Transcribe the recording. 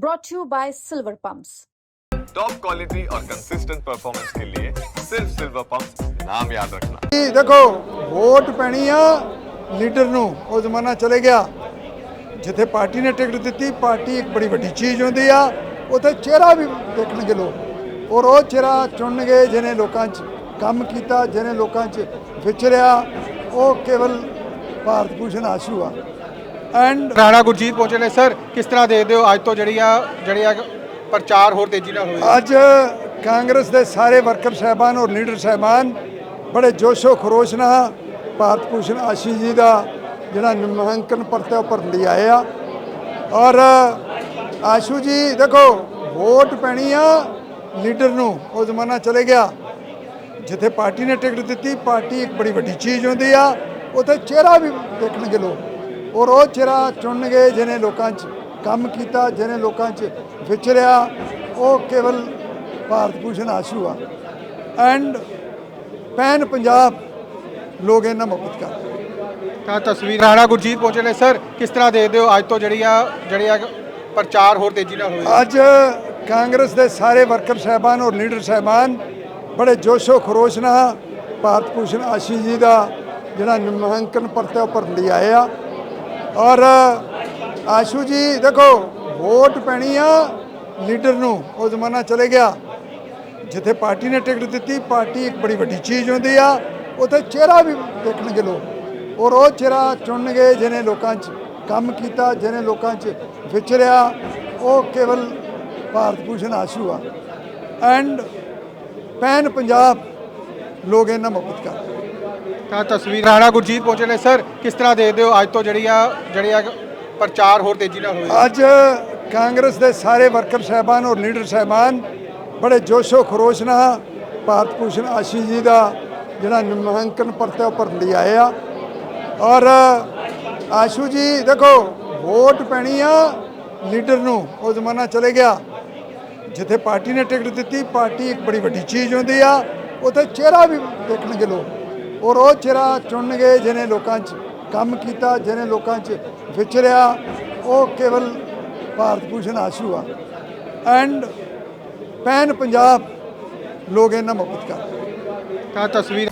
brought to you by Silver Pumps. Top quality और consistent performance के लिए सिर्फ सिल्वर पंप नाम याद रखना ਜੀ ਦੇਖੋ ਵੋਟ ਪੈਣੀ ਆ ਲੀਡਰ ਨੂੰ ਉਹ ਜ਼ਮਾਨਾ ਚਲੇ ਗਿਆ ਜਿੱਥੇ ਪਾਰਟੀ ਨੇ ਟਿਕਟ ਦਿੱਤੀ ਪਾਰਟੀ ਇੱਕ ਬੜੀ ਵੱਡੀ ਚੀਜ਼ ਹੁੰਦੀ ਆ ਉੱਥੇ ਚਿਹਰਾ ਵੀ ਦੇਖਣਗੇ ਲੋਕ ਔਰ ਉਹ ਚਿਹਰਾ ਚੁਣਨਗੇ ਜਿਹਨੇ ਲੋਕਾਂ 'ਚ ਕੰਮ ਕੀਤਾ ਜਿਹਨੇ ਲੋਕਾਂ 'ਚ ਵਿਚਰਿਆ ਉਹ ਕੇਵਲ ਭਾਰਤ ਭੂਸ਼ਣ ਆਸ਼ੂ ਆ ਐਂਡ ਰਾਣਾ ਗੁਰਜੀਤ ਪਹੁੰਚੇ ਨੇ ਸਰ ਕਿਸ ਤਰ੍ਹਾਂ ਦੇਖਦੇ ਹੋ ਅੱਜ ਤੋਂ ਜਿਹੜੀ ਆ ਜਿਹੜੀ ਆ ਪ੍ਰਚਾਰ ਹੋਰ ਤੇਜ਼ੀ ਨਾਲ ਹੋਏਗਾ ਅੱਜ ਕਾਂਗਰਸ ਦੇ ਸਾਰੇ ਵਰਕਰ ਸਹਿਬਾਨ ਔਰ ਲੀਡਰ ਸਹਿਬਾਨ ਬੜੇ ਜੋਸ਼ੋ ਖਰੋਸ਼ ਨਾਲ ਭਾਰਤ ਭੂਸ਼ਣ ਆਸ਼ੀ ਜੀ ਦਾ ਜਿਹੜਾ ਨਾਮਾਂਕਨ ਪਰਤੇ ਉੱਪਰ ਲਈ ਆਏ ਆ। ਔਰ ਆਸ਼ੂ ਜੀ ਦੇਖੋ ਵੋਟ ਪੈਣੀ ਆ ਲੀਡਰ ਨੂੰ ਉਹ ਜ਼ਮਾਨਾ ਚਲੇ ਗਿਆ। ਜਿੱਥੇ ਪਾਰਟੀ ਨੇ ਟਿਕਟ ਦਿੱਤੀ ਪਾਰਟੀ ਇੱਕ ਬੜੀ ਵੱਡੀ ਚੀਜ਼ ਹੁੰਦੀ ਆ ਉੱਥੇ ਚਿਹਰਾ ਵੀ ਦੇਖਣਗੇ ਲੋਕ। ਔਰ ਉਹ ਚਿਹਰਾ ਚੁਣਨਗੇ ਜਿਹਨੇ ਲੋਕਾਂ 'ਚ ਕੰਮ ਕੀਤਾ ਜਿਹਨੇ ਲੋਕਾਂ 'ਚ ਵਿਚਰਿਆ ਉਹ ਕੇਵਲ ਭਾਰਤ ਭੂਸ਼ਣ ਆਸ਼ੂ ਆ। ਐਂਡ ਪੈਨ ਪੰਜਾਬ ਲੋਕ ਇਹਨਾਂ ਮੁਹੱਬਤ ਕਰਦੇ ਤਾਂ ਤਸਵੀਰ ਰਾਣਾ ਗੁਰਜੀਤ ਪਹੁੰਚੇ ਨੇ। ਸਰ ਕਿਸ ਤਰ੍ਹਾਂ ਦੇਖਦੇ ਹੋ ਅੱਜ ਤੋਂ ਜਿਹੜੀ ਆ ਜਿਹੜੀ ਆ ਪ੍ਰਚਾਰ ਹੋਰ ਤੇਜ਼ੀ ਨਾਲ ਹੋਏਗਾ ਅੱਜ ਕਾਂਗਰਸ ਦੇ ਸਾਰੇ ਵਰਕਰ ਸਹਿਬਾਨ ਔਰ ਲੀਡਰ ਸਹਿਬਾਨ ਬੜੇ ਜੋਸ਼ੋ ਖਰੋਸ਼ ਨਾਲ ਭਾਰਤ ਭੂਸ਼ਣ ਆਸ਼ੀ ਜੀ ਦਾ ਜਿਹੜਾ ਨਾਮਾਂਕਨ ਪਰਤੇ ਉੱਪਰ ਲਈ ਆਏ ਆ। ਔਰ, ਆਸ਼ੂ ਜੀ, ਦੇਖੋ, ਵੋਟ ਪੈਣੀ ਆ ਲੀਡਰ ਨੂੰ। ਉਹ ਜ਼ਮਾਨਾ ਚਲੇ ਗਿਆ। ਜਿੱਥੇ ਪਾਰਟੀ ਨੇ ਟਿਕਟ ਦਿੱਤੀ, ਪਾਰਟੀ ਇੱਕ ਬੜੀ ਵੱਡੀ ਚੀਜ਼ ਹੁੰਦੀ ਆ। ਉੱਥੇ ਚਿਹਰਾ ਵੀ ਦੇਖਣਗੇ ਲੋਕ। ਔਰ ਉਹ ਚਿਹਰਾ ਚੁਣਨਗੇ ਜਿਹਨੇ ਲੋਕਾਂ 'ਚ ਕੰਮ ਕੀਤਾ, ਜਿਹਨੇ ਲੋਕਾਂ 'ਚ ਵਿਚਰਿਆ। ਉਹ ਕੇਵਲ ਭਾਰਤ ਭੂਸ਼ਣ ਆਸ਼ੂ ਆ। ਐਂਡ ਪੈਨ ਪੰਜਾਬ, ਲੋਕ ਇਹਨਾਂ ਮੁਹੱਬਤ ਕਰ। ਤਾਂ ਤਸਵੀਰ ਰਾਣਾ ਗੁਰਜੀਤ ਪਹੁੰਚੇ ਨੇ। ਸਰ, ਕਿਸ ਤਰ੍ਹਾਂ ਦੇਖਦੇ ਹੋ ਅੱਜ ਤੋਂ ਜਿਹੜੀ ਆ ਜਿਹੜੀ ਆ ਪ੍ਰਚਾਰ ਹੋਰ ਤੇਜ਼ੀ ਨਾਲ ਹੋਏਗਾ ਅੱਜ ਕਾਂਗਰਸ ਦੇ ਸਾਰੇ ਵਰਕਰ ਸਹਿਬਾਨ ਔਰ ਲੀਡਰ ਸਹਿਬਾਨ ਬੜੇ ਜੋਸ਼ੋ ਖਰੋਸ਼ ਨਾਲ ਭਾਰਤ ਭੂਸ਼ਣ ਆਸ਼ੀ ਜੀ ਦਾ ਜਿਹੜਾ ਨਾਮਾਂਕਨ ਪਰਤੇ ਉੱਪਰ ਲਈ ਆਏ ਆ। ਔਰ ਆਸ਼ੂ ਜੀ, ਦੇਖੋ, ਵੋਟ ਪੈਣੀ ਆ, ਲੀਡਰ ਨੂੰ ਉਹ ਜ਼ਮਾਨਾ ਚਲੇ ਗਿਆ। ਜਿੱਥੇ ਪਾਰਟੀ ਨੇ ਟਿਕਟ ਦਿੱਤੀ, ਪਾਰਟੀ ਇੱਕ ਬੜੀ ਵੱਡੀ ਚੀਜ਼ ਹੁੰਦੀ ਆ, ਉੱਥੇ ਚਿਹਰਾ ਵੀ ਦੇਖਣਗੇ ਲੋਕ। ਔਰ ਉਹ ਚਿਹਰਾ ਚੁਣਨਗੇ ਜਿਹਨੇ ਲੋਕਾਂ 'ਚ ਕੰਮ ਕੀਤਾ, ਜਿਹਨੇ ਲੋਕਾਂ 'ਚ ਵਿਚਰਿਆ, ਉਹ ਕੇਵਲ ਭਾਰਤ ਭੂਸ਼ਣ ਆਸ਼ੂ ਆ। ਐਂਡ ਪੈਨ ਪੰਜਾਬ ਲੋਕ ਇਹਨਾਂ ਮੁਹੱਬਤ ਕਰਦੇ ਤਾਂ ਤਸਵੀਰ